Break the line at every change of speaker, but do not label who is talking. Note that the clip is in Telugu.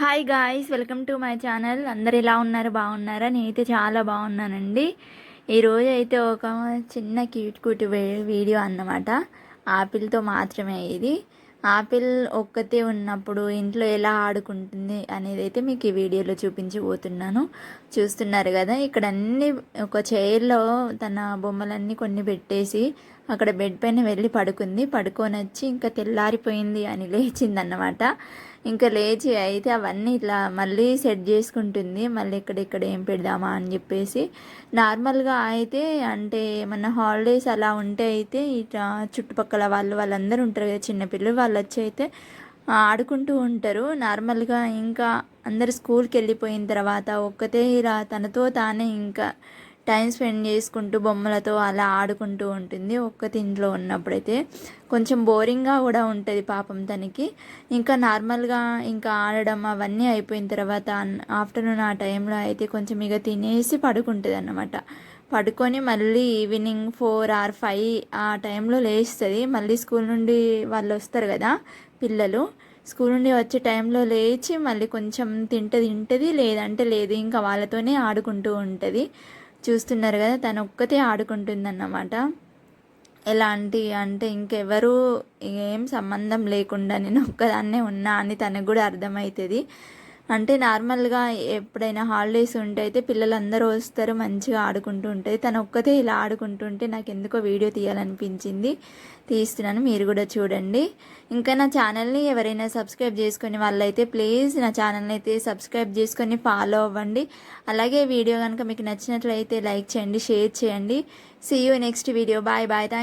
Hi guys welcome to my channel అందరు ఎలా ఉన్నారు? బాగున్నారా? నేనైతే చాలా బాగున్నానండి. ఈరోజు అయితే ఒక చిన్న క్యూట్ క్యూట్ వీడియో అన్నమాట. ఆపిల్తో మాత్రమే ఇది. ఆపిల్ ఒక్కతే ఉన్నప్పుడు ఇంట్లో ఎలా ఆడుకుంటుంది అనేది అయితే మీకు ఈ వీడియోలో చూపించబోతున్నాను. చూస్తున్నారు కదా ఇక్కడ అన్ని ఒక చైర్లో తన బొమ్మలన్నీ కొన్ని పెట్టేసి అక్కడ బెడ్ పైన వెళ్ళి పడుకుంది. పడుకొని వచ్చి ఇంకా తెల్లారిపోయింది అని లేచిందన్నమాట. ఇంకా లేచి అయితే అవన్నీ ఇట్లా మళ్ళీ సెట్ చేసుకుంటుంది. మళ్ళీ ఇక్కడిక్కడ ఏం పెడదామా అని చెప్పేసి. నార్మల్గా అయితే అంటే ఏమన్నా హాలిడేస్ అలా ఉంటే అయితే ఇట్లా చుట్టుపక్కల వాళ్ళు వాళ్ళందరూ ఉంటారు కదా చిన్నపిల్లలు వాళ్ళు వచ్చి అయితే ఆడుకుంటూ ఉంటారు. నార్మల్గా ఇంకా అందరు స్కూల్కి వెళ్ళిపోయిన తర్వాత ఒక్కతే ఇలా తనతో తానే ఇంకా టైం స్పెండ్ చేసుకుంటూ బొమ్మలతో అలా ఆడుకుంటూ ఉంటుంది ఒక్కతి ఇంట్లో ఉన్నప్పుడైతే. కొంచెం బోరింగ్గా కూడా ఉంటుంది పాపం తనకి. ఇంకా నార్మల్గా ఇంకా ఆడడం అవన్నీ అయిపోయిన తర్వాత ఆఫ్టర్నూన్ ఆ టైంలో అయితే కొంచెం ఇక తినేసి పడుకుంటుంది అన్నమాట పడుకొని మళ్ళీ ఈవినింగ్ ఫోర్ ఆర్ ఫైవ్ ఆ టైంలో లేస్తుంది. మళ్ళీ స్కూల్ నుండి వాళ్ళు వస్తారు కదా పిల్లలు. స్కూల్ నుండి వచ్చే టైంలో లేచి మళ్ళీ కొంచెం తింటది తింటది లేదంటే లేదు. ఇంకా వాళ్ళతోనే ఆడుకుంటూ ఉంటుంది. చూస్తున్నారు కదా తను ఒక్కతే ఆడుకుంటుందన్నమాట. ఎలాంటి అంటే ఇంకెవరు ఏం సంబంధం లేకుండా నేను ఒక్కదాన్నే ఉన్నా అని తనకు కూడా అర్థమవుతుంది. అంటే నార్మల్గా ఎప్పుడైనా హాలిడేస్ ఉంటే అయితే పిల్లలందరూ వస్తారు మంచిగా ఆడుకుంటూ ఉంటుంది తను ఒక్కతే ఇలా ఆడుకుంటుంటే నాకు ఎందుకో వీడియో తీయాలనిపించింది. తీస్తున్నాను మీరు కూడా చూడండి. ఇంకా నా ఛానల్ని ఎవరైనా సబ్స్క్రైబ్ చేసుకునే వాళ్ళైతే ప్లీజ్ నా ఛానల్ని అయితే సబ్స్క్రైబ్ చేసుకొని ఫాలో అవ్వండి. అలాగే వీడియో కనుక మీకు నచ్చినట్లయితే లైక్ చేయండి షేర్ చేయండి. See you next video bye bye thank